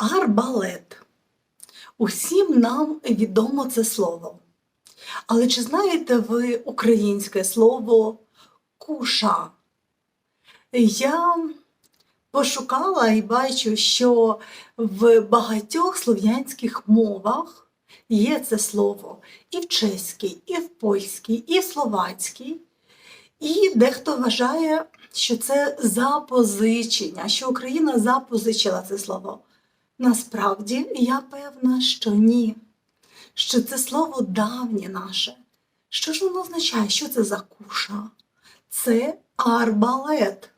Арбалет. Усім нам відомо це слово. Але чи знаєте ви українське слово куша? Я пошукала і бачу, що в багатьох слов'янських мовах є це слово і в чеській, і в польській, і в словацькій. І дехто вважає, що це запозичення, що Україна запозичила це слово. Насправді, я певна, що ні, що це слово давнє наше. Що ж воно означає? Що це за куша? Це арбалет.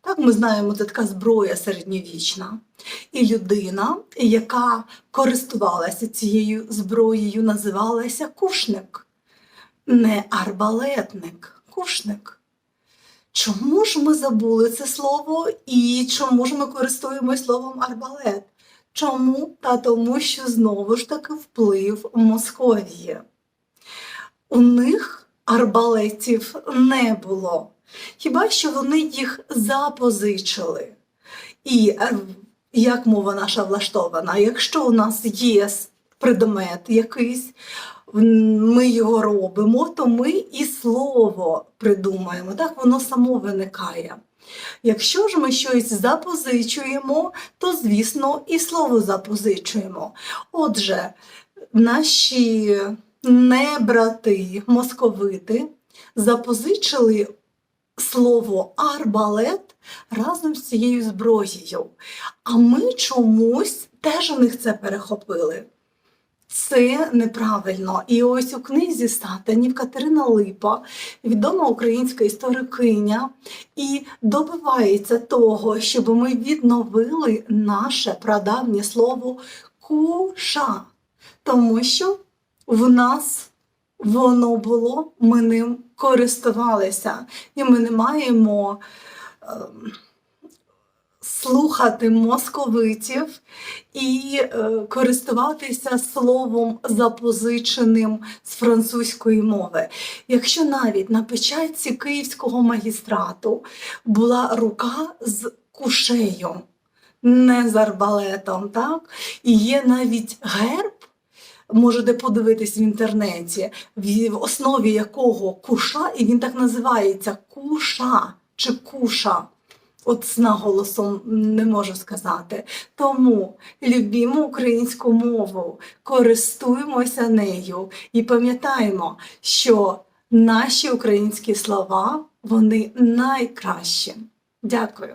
Так, ми знаємо, це така зброя середньовічна. І людина, яка користувалася цією зброєю, називалася кушник. Не арбалетник, кушник. Чому ж ми забули це слово і чому ж ми користуємося словом арбалет? Чому? Та тому, що знову ж таки вплив Московії. У них арбалетів не було. Хіба що вони їх запозичили? І е, як мова наша влаштована? Якщо у нас є предмет якийсь, ми його робимо, то ми і слово придумаємо. Так воно само виникає. Якщо ж ми щось запозичуємо, то, звісно, і слово запозичуємо. Отже, наші небрати московити запозичили слово арбалет разом з цією зброєю. А ми чомусь теж у них це перехопили. Це неправильно. І ось у книзі Сатанів Катерина Липа, відома українська історикиня, і добивається того, щоб ми відновили наше прадавнє слово куша. Тому що в нас воно було, ми ним користувалися, і ми не маємо. ем, слухати московитів і е, користуватися словом запозиченим з французької мови. Якщо навіть на печатці Київського магістрату була рука з кушею, не з арбалетом, так? і є навіть герб. Можете подивитись в інтернеті, в основі якого куша, і він так називається куша чи куша. От з наголосом не можу сказати. Тому любімо українську мову, користуємося нею і пам'ятаємо, що наші українські слова вони найкращі. Дякую.